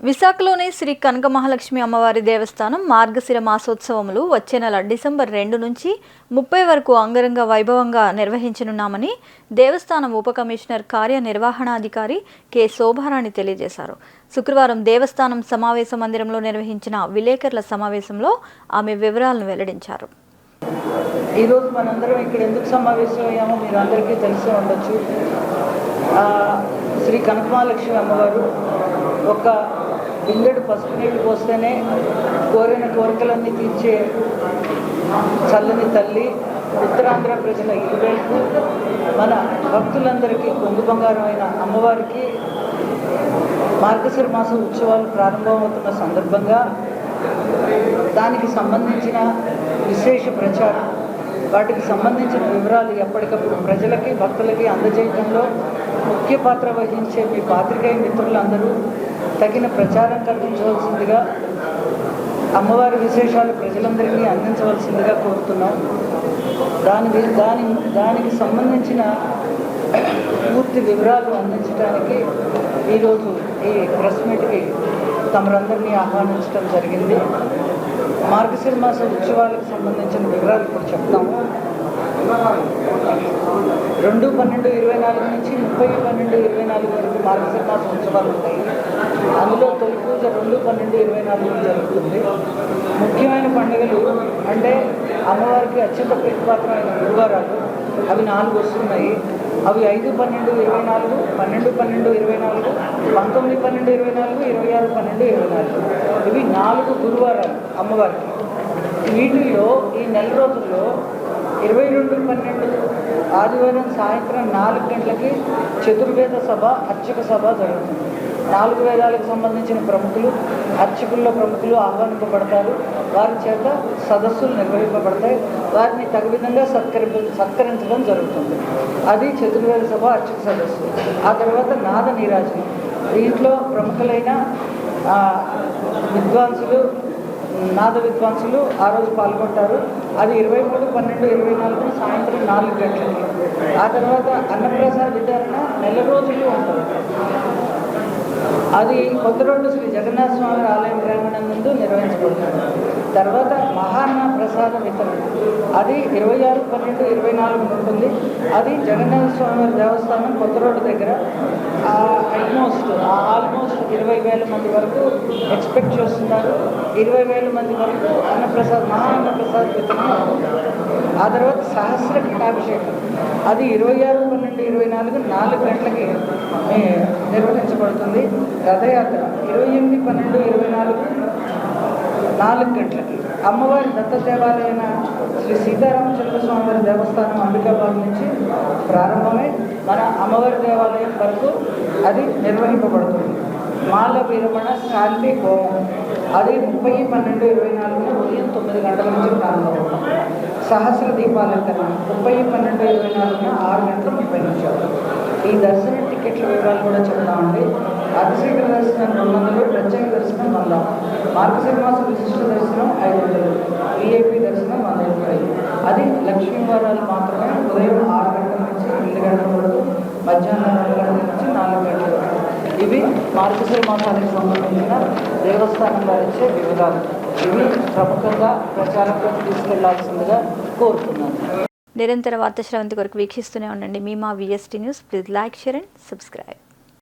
విశాఖలోని శ్రీ కనక మహాలక్ష్మి అమ్మవారి దేవస్థానం మార్గశిర మాసోత్సవములు వచ్చే నెల డిసెంబర్ రెండు నుంచి ముప్పై వరకు అంగరంగ వైభవంగా నిర్వహించనున్నామని దేవస్థానం ఉప కమిషనర్ కార్యనిర్వహణాధికారి కె. శోభారాణి తెలియజేశారు. శుక్రవారం దేవస్థానం సమావేశ మందిరంలో నిర్వహించిన విలేకరుల సమావేశంలో ఆమె వివరాలను వెల్లడించారు. ఈరోజు మనందరం ఇక్కడ ఎందుకు సమావేశమయ్యామో మీరు అందరికీ తెలిసి ఉండొచ్చు. శ్రీ కనకమహాలక్ష్మి అమ్మవారు ఒక బిందెడు పసుపు నీళ్ళు పోస్తేనే కోరిన కోరికలన్నీ తీర్చే చల్లని తల్లి ఉత్తరాంధ్ర ప్రజల ఇరువైపు మన భక్తులందరికీ కొంగు బంగారమైన అమ్మవారికి మార్గశిర మాస ఉత్సవాలు ప్రారంభమవుతున్న సందర్భంగా దానికి సంబంధించిన విశేష ప్రచారం వాటికి సంబంధించిన వివరాలు ఎప్పటికప్పుడు ప్రజలకి భక్తులకి అందజేయడంలో ముఖ్య పాత్ర వహించే మీ పాత్రికేయ మిత్రులందరూ తగిన ప్రచారం కల్పించవలసిందిగా అమ్మవారి విశేషాలు ప్రజలందరికీ అందించవలసిందిగా కోరుతున్నాం. దాని దాని దానికి సంబంధించిన పూర్తి వివరాలు అందించడానికి ఈరోజు ఈ ప్రెస్ మీట్కి తమరందరినీ ఆహ్వానించడం జరిగింది. మార్గశిర మాస ఉత్సవాలకు సంబంధించిన వివరాలు ఇప్పుడు చెప్తాము. రెండు పన్నెండు ఇరవై నాలుగు నుంచి ముప్పై పన్నెండు ఇరవై నాలుగు వరకు మార్గశిర మాస ఉత్సవాలు ఉంటాయి. అందులో తొలి పూజ రెండు పన్నెండు ఇరవై నాలుగు జరుగుతుంది. ముఖ్యమైన పండుగలు అంటే అమ్మవారికి అత్యంత ప్రీతిపాత్రమైన గురువారాలు. అవి నాలుగు వస్తున్నాయి. అవి ఐదు పన్నెండు ఇరవై నాలుగు పన్నెండు పన్నెండు ఇరవై నాలుగు పంతొమ్మిది పన్నెండు ఇరవై నాలుగు ఇరవై ఆరు పన్నెండు ఇరవై నాలుగు. ఇవి నాలుగు గురువారాలు అమ్మవారికి. వీటిల్లో ఈ నెల రోజుల్లో ఇరవై రెండు పన్నెండు ఆదివారం సాయంత్రం నాలుగు గంటలకి చతుర్వేద సభ అర్చక సభ జరుగుతుంది. నాలుగు వేదాలకు సంబంధించిన ప్రముఖులు అర్చకుల్లో ప్రముఖులు ఆహ్వానింపబడతారు. వారి చేత సదస్సులు నిర్వహింపబడతాయి. వారిని తగు విధంగా సత్కరి సత్కరించడం జరుగుతుంది. అది చతుర్వేద సభ అర్చక సదస్సు. ఆ తర్వాత నాద నీరాజనం. దీంట్లో ప్రముఖులైన విద్వాంసులు నాద విద్వాంసులు ఆ రోజు పాల్గొంటారు. అది ఇరవై మూడు పన్నెండు ఇరవై నాలుగు సాయంత్రం నాలుగు గంటలకి. ఆ తర్వాత అన్నప్రసాద విచారణ నెల రోజులు ఉంటుంది. అది కొత్త రోడ్డు శ్రీ జగన్నాథ స్వామి ఆలయం ప్రాంగణం నందు నిర్వహించబడుతుంది. తర్వాత మహాన్న ప్రసాద వితరణ. అది ఇరవై ఆరు పన్నెండు ఇరవై నాలుగు ఉంటుంది. అది జగన్నాథ స్వామి దేవస్థానం కొత్త రోడ్డు దగ్గర. ఆల్మోస్ట్ ఆ ఇరవై వేల మంది వరకు ఎక్స్పెక్ట్ చేస్తున్నారు. ఇరవై వేల మంది వరకు అన్నప్రసాద్ మహా అన్నప్రసాద్ వితరణ ఆ తర్వాత సహస్ర ఘటాభిషేకం అది ఇరవై ఆరు పన్నెండు ఇరవై నాలుగు నాలుగు గంటలకి నిర్వహించబడుతుంది. రథయాత్ర ఇరవై ఎనిమిది పన్నెండు ఇరవై నాలుగు నాలుగు గంటలకి. అమ్మవారి దత్త దేవాలయమైన శ్రీ సీతారామచంద్ర స్వామివారి దేవస్థానం అంబికాబాద్ నుంచి ప్రారంభమై మన అమ్మవారి దేవాలయం వరకు అది నిర్వహింపబడుతుంది. మాల విరమణ శాంతి హోమం. అది ముప్పై పన్నెండు ఇరవై నాలుగున ఉదయం తొమ్మిది గంటల నుంచి ప్రారంభమవుతుంది సహస్ర దీపాలంకరణ ముప్పై పన్నెండు ఇరవై నాలుగున ఆరు గంటల ముప్పై నిమిషాలు ఈ దర్శన టికెట్ల వివరాలు కూడా చెప్తామండి. అతిశీఘ్ర దర్శనం రెండు వందలు ప్రత్యేక దర్శనం వంద. మార్గశర్మాస విశిష్ట దర్శనం ఐదు వందలు. విఐపి దర్శనం వంద రూపాయలు. అది లక్ష్మీవారాలు మాత్రమే ఉదయం ఆరు గంటల నుంచి ఎనిమిది గంటల వరకు మధ్యాహ్నం రెండు గంటల నుంచి నాలుగు గంటల వరకు ఇవి మార్గశిర మాసానికి సంబంధించిన దేవస్థానం వారిచ్చే వివరాలు ఇవి ప్రముఖంగా ప్రచారంలో తీసుకెళ్ళాల్సిందిగా కోరుతున్నాను. నిరంతర వార్త శ్రవంతి కొరకు వీక్షిస్తూనే ఉండండి. మీ మా VST news please like share and subscribe